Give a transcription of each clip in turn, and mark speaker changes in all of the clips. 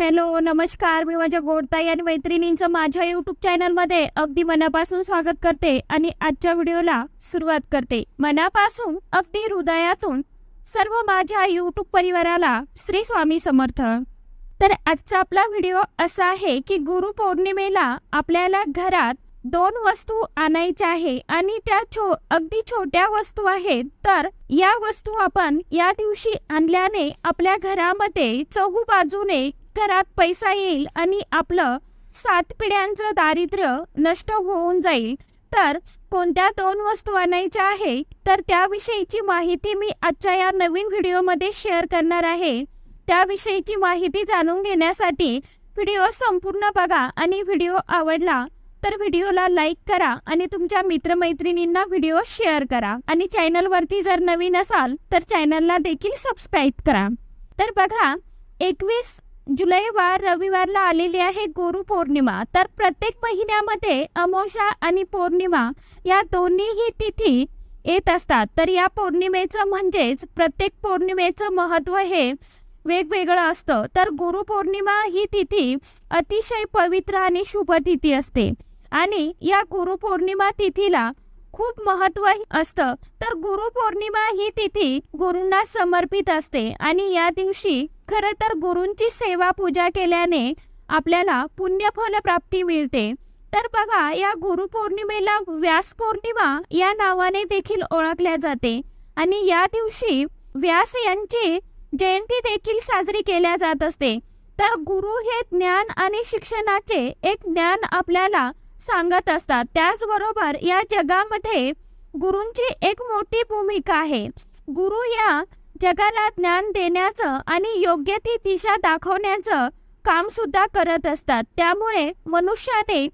Speaker 1: Hello नमस्कार. मी माझ्या गोडताई आणि मैत्रिणींचं माझ्या युट्यूब चॅनलमध्ये अगदी मनापासून स्वागत करते आणि आजच्या व्हिडिओला सुरुवात करते. मनापासून अगदी हृदयातून सर्व माझ्या युट्यूब परिवाराला श्री स्वामी समर्थ. तर आजचा आपला व्हिडिओ असा आहे की गुरुपौर्णिमेला आपल्याला घरात दोन वस्तू आणायच्या आहे आणि त्या छो अगदी छोट्या वस्तू आहेत. तर या वस्तू आपण या दिवशी आणल्याने आपल्या घरामध्ये चहू बाजूने घरात पैसा येईल आणि आपलं सात पिढ्यांचं दारिद्र्य नष्ट होऊन जाईल. तर कोणत्या दोन वस्तू आणायच्या आहे? तर त्याविषयीची माहिती मी आजच्या या नवीन व्हिडिओमध्ये शेअर करणार आहे. त्याविषयीची माहिती जाणून घेण्यासाठी व्हिडिओ संपूर्ण बघा आणि व्हिडिओ आवडला तर व्हिडिओला लाईक करा आणि तुमच्या मित्रमैत्रिणींना व्हिडिओ शेअर करा. आणि चॅनलवरती जर नवीन असाल तर चॅनलला देखील सबस्क्राईब करा. तर बघा एकवीस जुलै वार रविवारला आलेली आहे गुरु पौर्णिमा. तर प्रत्येक महिन्यामध्ये अमावस्या आणि पौर्णिमा या दोन्हीही तिथी येत असतात. तर या पौर्णिमेचं म्हणजेच प्रत्येक पौर्णिमेचं महत्त्व हे वेगवेगळं असतं. तर गुरुपौर्णिमा ही तिथी अतिशय पवित्र आणि शुभ तिथी असते. आणि या गुरुपौर्णिमा तिथीला खूप महत्त्व असतं. तर गुरुपौर्णिमा ही तिथी गुरूंना समर्पित असते. आणि या दिवशी खरं तर गुरूंची सेवा पूजा केल्याने आपल्याला पुण्यफल प्राप्ती मिळते. तर बघा या गुरुपौर्णिमेला व्यास पौर्णिमा या नावाने देखील ओळखल्या जाते. आणि या दिवशी व्यास यांची जयंती देखील साजरी केल्या जात असते. तर गुरु हे ज्ञान आणि शिक्षणाचे एक ज्ञान आपल्याला सांगत असतात. त्याचबरोबर या जगामध्ये गुरूंची एक मोठी भूमिका आहे. गुरु या जगाला ज्ञान देण्याचं आणि योग्य ती दिशा दाखवण्याचं काम सुद्धा करत असतात. त्यामुळे मनुष्याने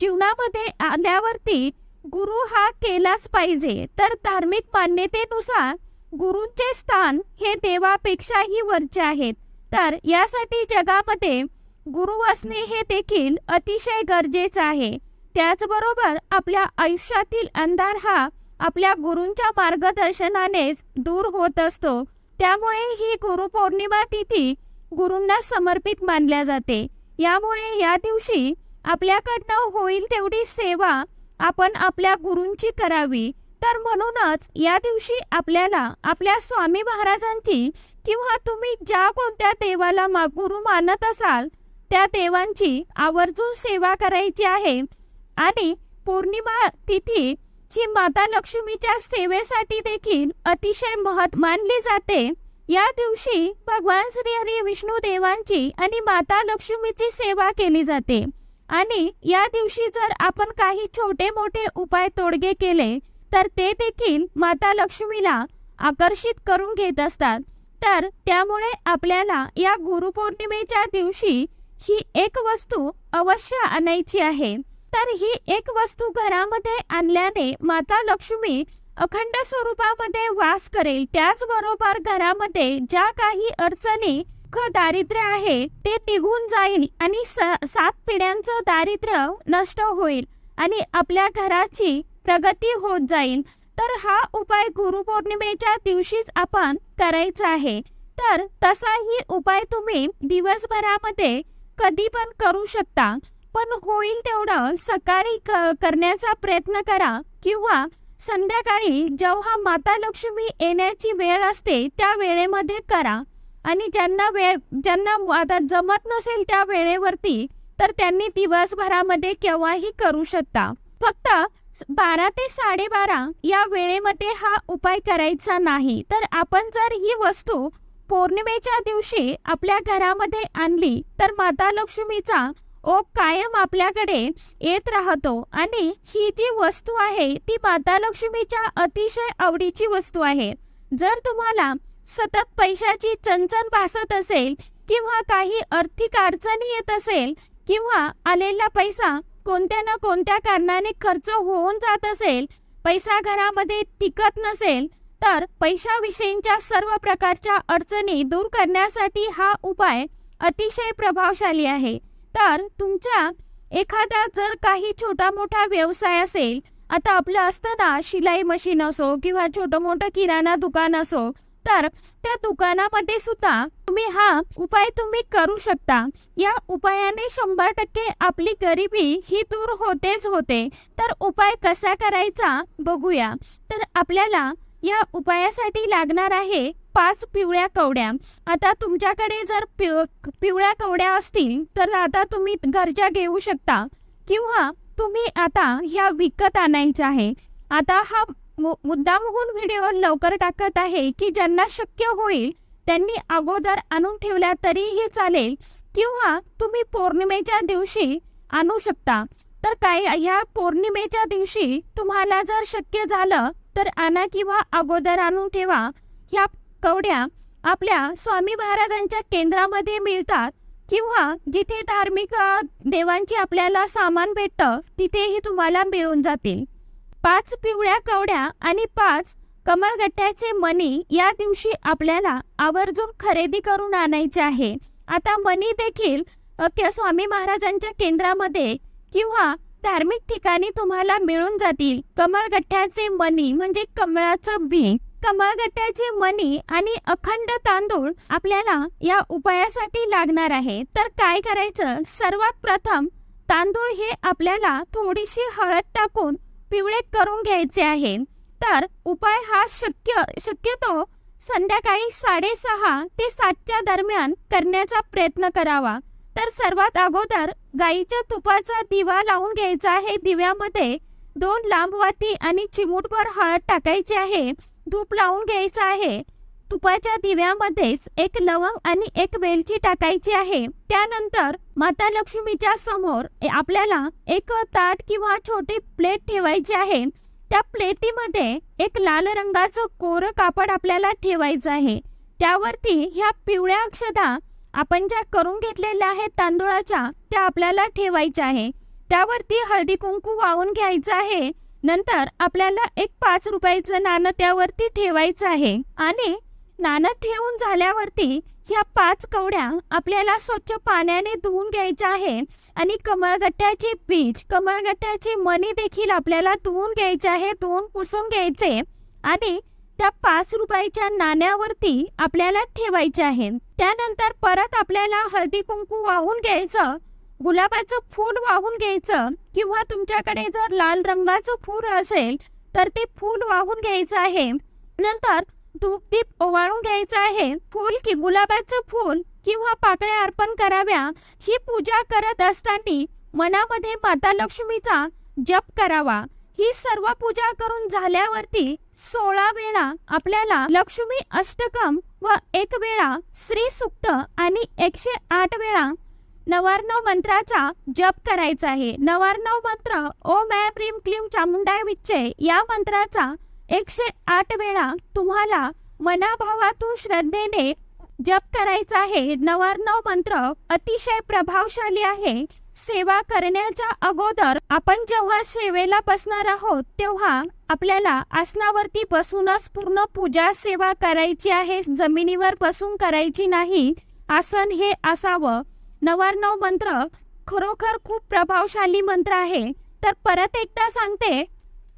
Speaker 1: जीवनामध्ये आल्यावरती गुरु हा केलाच पाहिजे. तर धार्मिक मान्यतेनुसार गुरूंचे स्थान हे देवापेक्षाही वरचे आहेत. तर यासाठी जगामध्ये गुरु असणे हे देखील अतिशय गरजेचं आहे. त्याचबरोबर आपल्या आयुष्यातील अंधार हा आपल्या गुरूंच्या मार्गदर्शनानेच दूर होत असतो. त्यामुळे ही गुरुपौर्णिमा तिथी गुरूंना समर्पित मानल्या जाते. यामुळे या दिवशी आपल्याकडनं होईल तेवढी सेवा आपण आपल्या गुरूंची करावी. तर म्हणूनच या दिवशी आपल्याला आपल्या स्वामी महाराजांची किंवा तुम्ही ज्या कोणत्या देवाला मा गुरु मानत असाल त्या देवांची आवर्जून सेवा करायची आहे. आणि पौर्णिमा तिथी ही माता लक्ष्मीच्या सेवेसाठी देखील अतिशय महत् मानली जाते. या दिवशी भगवान श्री हरी विष्णू देवांची आणि माता लक्ष्मीची सेवा केली जाते. आणि या दिवशी जर आपण काही छोटे मोठे उपाय तोडगे केले तर ते देखील माता लक्ष्मीला आकर्षित करून घेत असतात. तर त्यामुळे आपल्याला या गुरुपौर्णिमेच्या दिवशी ही एक वस्तू अवश्य आणायची आहे. तर ही एक वस्तू घरामध्ये आणल्याने माता लक्ष्मी अखंड स्वरूपामध्ये वास करेल. त्याचबरोबर घरामध्ये ज्या काही अडचणी ख दारिद्र्य आहे ते निघून जाईल आणि सात पिढ्यांचं दारिद्र्य नष्ट होईल आणि आपल्या घराची प्रगती होत जाईल. तर हा उपाय गुरुपौर्णिमेच्या दिवशीच आपण करायचा आहे. तर तसाही उपाय तुम्ही दिवसभरामध्ये कधी पण करू शकता. पण होईल तेवढं सकाळी करण्याचा प्रयत्न करा. किंवा संध्याकाळी जेव्हा माता लक्ष्मी येण्याची वेळ असते त्या वेळेमध्ये करा. आणि ज्यांना वेळ ज्यांना आता जमत नसेल त्या वेळेवरती तर त्यांनी दिवसभरामध्ये केव्हाही करू शकता. फक्त बारा ते साडेबारा या वेळेमध्ये हा उपाय करायचा नाही. तर आपण जर ही वस्तू पौर्णिमेच्या दिवशी आपल्या घरामध्ये आणली तर माता लक्ष्मीचा ओक कायम आपल्याकडे येत राहतो आणि ही जी वस्तू आहे ती माता लक्ष्मीच्या अतिशय आवडीची वस्तू आहे. जर तुम्हाला सतत पैशाची चणचण भासत असेल किंवा काही आर्थिक अडचणी येत असेल किंवा आलेला पैसा कोणत्या ना कोणत्या कारणाने खर्च होऊन जात असेल पैसा घरामध्ये टिकत नसेल तर पैशाविषयीच्या सर्व प्रकारच्या अडचणी दूर करण्यासाठी हा उपाय अतिशय प्रभावशाली आहे. तर तुमच्या एखादा जर काही छोटा मोठा व्यवसाय असेल आता आपलं असतं ना शिलाई मशीन असो किंवा छोटं मोठं किराणा दुकान असो तर त्या दुकानामध्ये सुद्धा तुम्ही हा उपाय तुम्ही करू शकता. या उपायाने शंभर टक्के आपली गरिबी ही दूर होतेच होते. तर उपाय कसा करायचा बघूया. तर आपल्याला या उपायासाठी लागणार आहे पाच पिवळ्या कवड्या. आता तुमच्याकडे जर पिव पिवळ्या कवड्या असतील तर आता तुम्ही घरच्या घेऊ शकता. किंवा तुम्ही आता ह्या विकत आणायच्या आहे. आता हा मुद्दामहून व्हिडिओ लवकर टाकत आहे की ज्यांना शक्य होईल त्यांनी अगोदर आणून ठेवल्या तरीही चालेल. किंवा तुम्ही पौर्णिमेच्या दिवशी आणू शकता. तर काय ह्या पौर्णिमेच्या दिवशी तुम्हाला जर शक्य झालं तर आणा किंवा अगोदर आणून ठेवा. ह्या कवड्या आपल्या स्वामी महाराजांच्या केंद्रामध्ये मिळतात किंवा जिथे धार्मिक देवांची आपल्याला सामान भेटतं तिथेही तुम्हाला मिळून जातील. पाच पिवळ्या कवड्या आणि पाच कमळगट्ट्याचे मणी या दिवशी आपल्याला आवर्जून खरेदी करून आणायचे आहे. आता मणी देखील स्वामी महाराजांच्या केंद्रामध्ये किंवा धार्मिक ठिकाणी तुम्हाला मिळून जातील. कमळगठ्ठ्याचे मणी म्हणजे कमळाचं बी. कमळगट्ट्याचे मणी आणि अखंड तांदूळ आपल्याला या उपायासाठी लागणार आहे. तर काय करायचं? सर्वात प्रथम तांदूळ हे आपल्याला थोडीशी हळद टाकून पिवळे करून घ्यायचे आहे. तर उपाय हा शक्य शक्यतो संध्याकाळी साडेसहा ते सातच्या दरम्यान करण्याचा प्रयत्न करावा. तर सर्वात अगोदर गाईच्या तुपाचा दिवा लावून घ्यायचा आहे दिव्यामध्ये. दोन लांब वाती आणि चिमूटभर हळद टाकायची आहे. धूप लावून घ्यायचं आहे. तुपाच्या दिव्यामध्येच एक लवंग आणि एक वेलची टाकायची आहे. त्यानंतर माता लक्ष्मीच्या समोर आपल्याला एक ताट किंवा छोटी प्लेट ठेवायची आहे. त्या प्लेटीमध्ये एक लाल रंगाचं कोरं कापड आपल्याला ठेवायचं आहे. त्यावरती ह्या पिवळ्या अक्षता आपण ज्या करून घेतलेल्या आहेत तांदूळाच्या त्या आपल्याला ठेवायच्या आहे. त्यावरती हळदी कुंकू वाहून घ्यायचं आहे. नंतर आपल्याला एक पाच रुपयाचं नाणं त्यावरती ठेवायचं आहे. आणि नाणं ठेवून झाल्यावरती ह्या पाच कवड्या आपल्याला स्वच्छ पाण्याने धुवून घ्यायच्या आहे आणि कमळगट्ट्याचे बीज कमळगट्ट्याचे मणी देखील आपल्याला धुवून घ्यायचे आहे धुवून पुसून घ्यायचे. आणि त्या पाच रुपयाच्या नाण्यावरती आपल्याला ठेवायचे आहे त्यानंतर परत आपल्याला हळदी कुंकू वाहून घ्यायचं. गुलाबाचं फूल वाहून घ्यायचं किंवा तुमच्याकडे जर लाल रंगाचं फूल असेल तर ते फूल वाहून घ्यायचं आहे. नंतर धूप दीप ओवाळून घ्यायचं आहे. फूल की गुलाबाचं फूल किंवा पाकळ्या अर्पण कराव्या ही पूजा करत असताना मनामध्ये माता लक्ष्मीचा जप करावा. ही सर्व पूजा करून झाल्यावरती सोळा वेळा आपल्याला लक्ष्मी अष्टकम व एक वेळा श्री सुक्त आणि एकशे आठ वेळा नवार्णव मंत्राचा जप करायचा आहे. नवार्णव मंत्र ओम ऐ प्रीम क्लीम चामुंडाय विच्चे या मंत्राचा एकशे आठ वेळा तुम्हाला मनाभावातून श्रद्धेने जप करायचा आहे. नवार्णव मंत्र अतिशय प्रभावशाली आहे. सेवा करण्याच्या अगोदर आपण जेव्हा सेवेला बसणार आहोत तेव्हा आपल्याला आसनावरती बसूनच पूर्ण पूजा सेवा करायची आहे. जमिनीवर बसून करायची नाही. आसन हे असावं. नवार्णव मंत्र खरोखर खूप प्रभावशाली मंत्र आहे. तर परत एकदा सांगते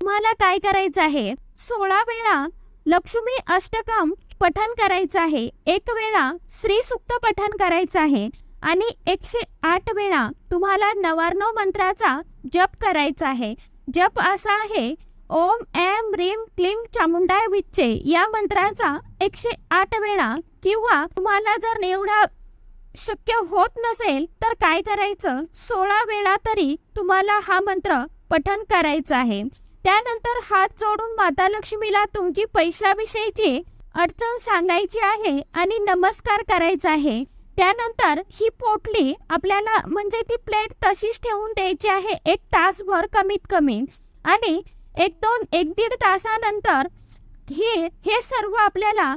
Speaker 1: तुम्हाला काय करायचं आहे? सोळा वेळा लक्ष्मी अष्टकम पठन करायचं आहे. एक वेळा श्री सुक्त पठन करायचं आहे. आणि एकशे आठ वेळा तुम्हाला नवार्णव मंत्राचा जप करायचा आहे. जप असा आहे ओम एम रीम क्लीम चामुंडाय विच्चे या मंत्राचा एकशे आठ वेळा किंवा तुम्हाला जर एवढा शक्य होत नसेल तर काय करायचं? सोळा वेळा तरी तुम्हाला हा मंत्र पठन करायचा आहे. त्यानंतर हात जोडून माता लक्ष्मीला तुमची पैशाविषयीची अडचण सांगायची आहे आणि नमस्कार करायचा आहे. त्यानंतर ही पोटली आपल्याला म्हणजे ती प्लेट तशीच ठेवून द्यायची आहे एक तासभर कमीत कमी. आणि एक दोन एक दीड तासानंतर हे हे सर्व आपल्याला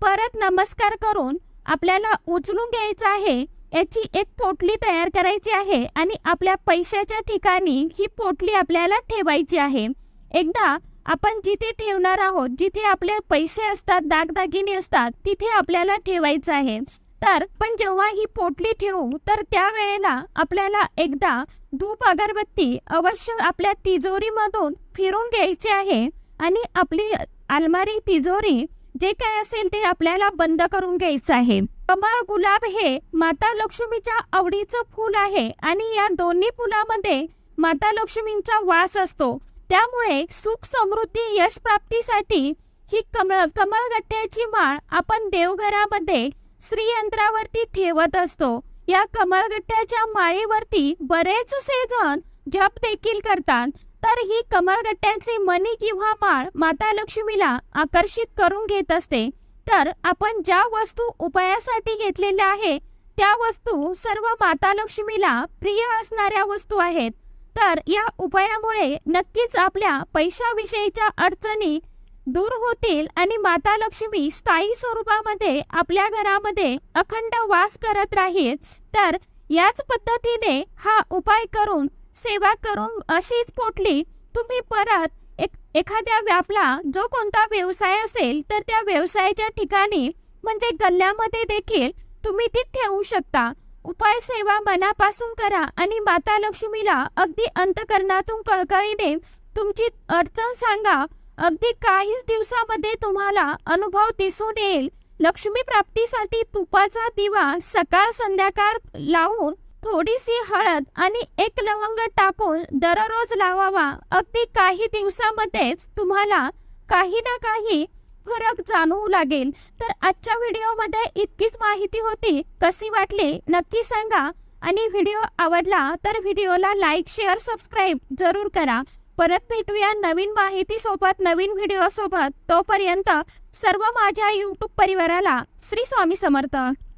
Speaker 1: परत नमस्कार करून आपल्याला उचलून घ्यायचं आहे याची एक पोटली तयार करायची आहे आणि आपल्या पैशाच्या ठिकाणी ही पोटली आपल्याला ठेवायची आहे. एकदा आपण जिथे ठेवणार आहोत जिथे आपले पैसे असतात दागदागिने असतात तिथे आपल्याला ठेवायचं आहे. तर पण जेव्हा ही पोटली ठेवू तर त्यावेळेला आपल्याला एकदा धूप अगरबत्ती अवश्य आपल्या तिजोरीमधून फिरून घ्यायची आहे आणि आपली अलमारी तिजोरी जे काय असेल ते आपल्याला बंद करून घ्यायचं आहे. कमळ गुलाब हे माता लक्ष्मीच्या आवडीचं फूल आहे आणि या दोन्ही फुलामध्ये माता लक्ष्मींचा वास असतो. त्यामुळे सुख समृद्धी यश प्राप्तीसाठी ही कमळ कमळगट्ट्याची माळ आपण देवघरामध्ये श्रीयंत्रावरती ठेवत असतो. या कमळगट्ट्याच्या माळेवरती बरेचसे जण जप देखील करतात. तर ही कमळगट्ट्यांची मणी किंवा माळ माता लक्ष्मीला आकर्षित करून घेत असते. तर आपण ज्या वस्तू उपायासाठी घेतलेल्या आहे त्या वस्तू सर्व माता लक्ष्मीला प्रिय असणाऱ्या वस्तू आहेत. तर या उपायामुळे नक्कीच आपल्या पैशाविषयीच्या अडचणी दूर होतील आणि माता लक्ष्मी स्थायी स्वरूपामध्ये आपल्या घरामध्ये अखंड वास करत राहील. तर याच पद्धतीने हा उपाय करून सेवा करून अशीच पोटली तुम्ही परत एक एखाद्या व्यापला जो कोणता व्यवसाय असेल तर त्या व्यवसायाच्या ठिकाणी म्हणजे गल्ल्यामध्ये देखील तुम्ही ती ठेवू शकता. उपाय सेवा मनापासून करा आणि माता लक्ष्मीला अगदी अंतकरणातून कळकळीने तुमची अडचण सांगा. अगदी काहीच दिवसामध्ये तुम्हाला अनुभव दिसून येईल. लक्ष्मी प्राप्तीसाठी तुपाचा दिवा सकाळ संध्याकाळ लावून थोडीशी हळद आणि एक लवंग टाकून दररोज लावावा. अगदी काही दिवसामध्येच तुम्हाला काही ना काही फरक जाणवू लागेल. तर आजच्या व्हिडिओमध्ये इतकीच माहिती होती. कशी वाटली? नक्की सांगा. आणि व्हिडिओ आवडला तर व्हिडिओला लाईक शेअर सबस्क्राईब जरूर करा. परत भेटूया नवीन माहितीसोबत नवीन व्हिडिओसोबत. तोपर्यंत सर्व माझ्या यूट्यूब परिवाराला श्री स्वामी समर्थ.